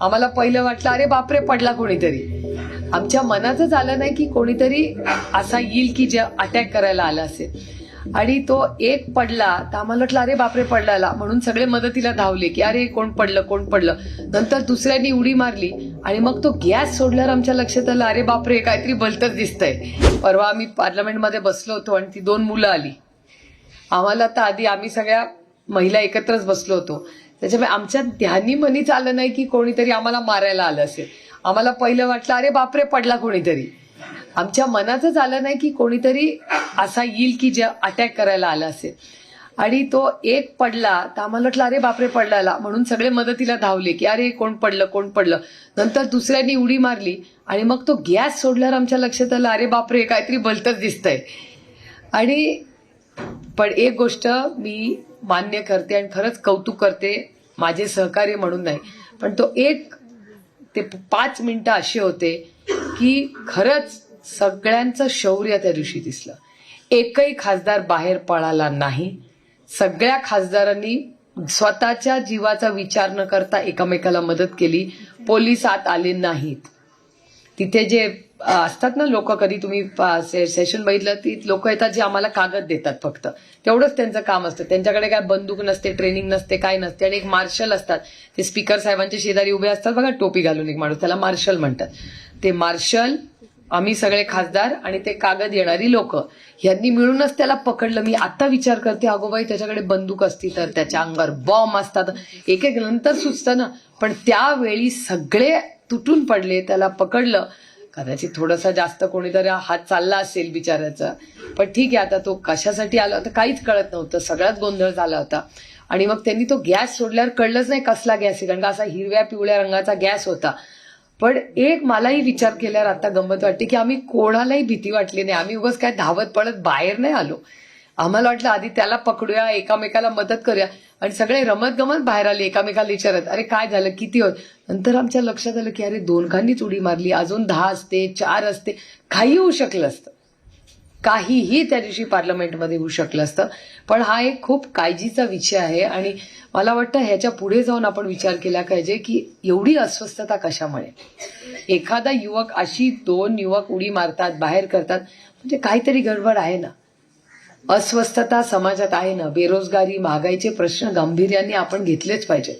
आम्हाला पहिलं वाटलं अरे बापरे पडला कोणीतरी. आमच्या मनातच आलं नाही की कोणीतरी असा येईल की जे अटॅक करायला आला असेल. आणि तो एक पडला तर आम्हाला वाटलं अरे बापरे पडला म्हणून सगळे मदतीला धावले की अरे कोण पडलं कोण पडलं? नंतर दुसऱ्यांनी उडी मारली आणि मग तो गॅस सोडल्यावर आमच्या लक्षात आलं अरे बापरे काहीतरी भलतच दिसतंय. परवा आम्ही पार्लमेंटमध्ये बसलो होतो आणि ती दोन मुलं आली. आम्हाला तर आधी आम्ही सगळ्या महिला एकत्रच बसलो होतो. त्याच्यामुळे आमच्या ध्यानी मनीच आलं नाही की कोणीतरी आम्हाला मारायला आलं असेल. आम्हाला पहिलं वाटलं अरे बापरे पडला कोणीतरी. आमच्या मनातच आलं नाही की कोणीतरी असा येईल की जे अटॅक करायला आला असेल. आणि तो एक पडला तर आम्हाला वाटलं अरे बापरे पडला. म्हणून सगळे मदतीला धावले की अरे कोण पडलं कोण पडलं? नंतर दुसऱ्यांनी उडी मारली आणि मग तो गॅस सोडल्यावर आमच्या लक्षात आलं अरे बापरे काहीतरी भलतंच दिसतंय. आणि पण एक गोष्ट मी मान्य करते आणि खरंच कौतुक करते माझे सहकार्य म्हणून नाही. पण तो एक ते पाच मिनिटं असे होते की खरंच सगळ्यांचं शौर्य त्या दिवशी दिसलं. एकही खासदार बाहेर पळाला नाही. सगळ्या खासदारांनी स्वतःच्या जीवाचा विचार न करता एकमेकाला मदत केली. पोलीस आत आले नाहीत. तिथे जे असतात ना लोक कधी तुम्ही से- सेशन बघितलं ती लोक येतात जे आम्हाला कागद देतात फक्त. तेवढंच त्यांचं काम असतं. त्यांच्याकडे काय बंदूक नसते ट्रेनिंग नसते काय नसते. आणि एक मार्शल असतात. ते स्पीकर साहेबांच्या शेजारी उभे असतात. बघा टोपी घालून एक माणूस त्याला मार्शल म्हणतात. ते मार्शल आम्ही सगळे खासदार आणि ते कागद येणारी लोक. यांनी मिळूनच त्याला पकडलं. मी आता विचार करते अगोबाई त्याच्याकडे बंदूक असती तर त्याच्या अंगावर बॉम्ब असतात. एक एक नंतर सुचतं ना. पण त्यावेळी सगळे तुटून पडले त्याला पकडलं. कदाचित थोडासा जास्त कोणीतरी हात चालला असेल बिचाऱ्याचा. पण ठीक आहे आता तो कशासाठी आला होता काहीच कळत नव्हतं. सगळाच गोंधळ झाला होता. आणि मग त्यांनी तो गॅस सोडल्यावर कळलंच नाही कसला गॅस आहे कारण का असा हिरव्या पिवळ्या रंगाचा गॅस होता. पण एक मलाही विचार केल्यावर आता गंमत वाटते की आम्ही कोणालाही भीती वाटली नाही. आम्ही उगाच काय धावत पडत बाहेर नाही आलो. आम्हाला वाटलं आधी त्याला पकडूया एकामेकाला मदत करूया. आणि सगळे रमत गमत बाहेर आले एकामेकाला विचारत अरे काय झालं? किती होत? नंतर आमच्या लक्षात आलं की अरे दोन खांनीच उडी मारली. अजून दहा असते चार असते. काही होऊ शकलं असतं. काहीही त्या दिवशी पार्लमेंटमध्ये होऊ शकलं असतं. पण हा एक खूप काळजीचा विषय आहे आणि मला वाटतं ह्याच्या पुढे जाऊन आपण विचार केला पाहिजे की एवढी अस्वस्थता कशामुळे? एखादा युवक अशी दोन युवक उडी मारतात बाहेर करतात म्हणजे काहीतरी गडबड आहे ना. अस्वस्थता समाजात आहे ना बेरोजगारी महागाईचे प्रश्न गांभीर्याने आपण घेतलेच पाहिजे.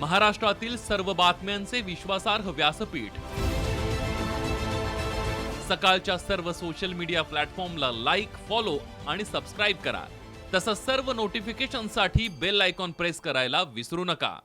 महाराष्ट्रातील सर्व बातम्यांचे विश्वासार्ह व्यासपीठ. सकाळच्या सर्व सोशल मीडिया प्लॅटफॉर्मला लाईक फॉलो आणि सबस्क्राईब करा. तसंच सर्व नोटिफिकेशनसाठी बेल आयकॉन प्रेस करायला विसरू नका.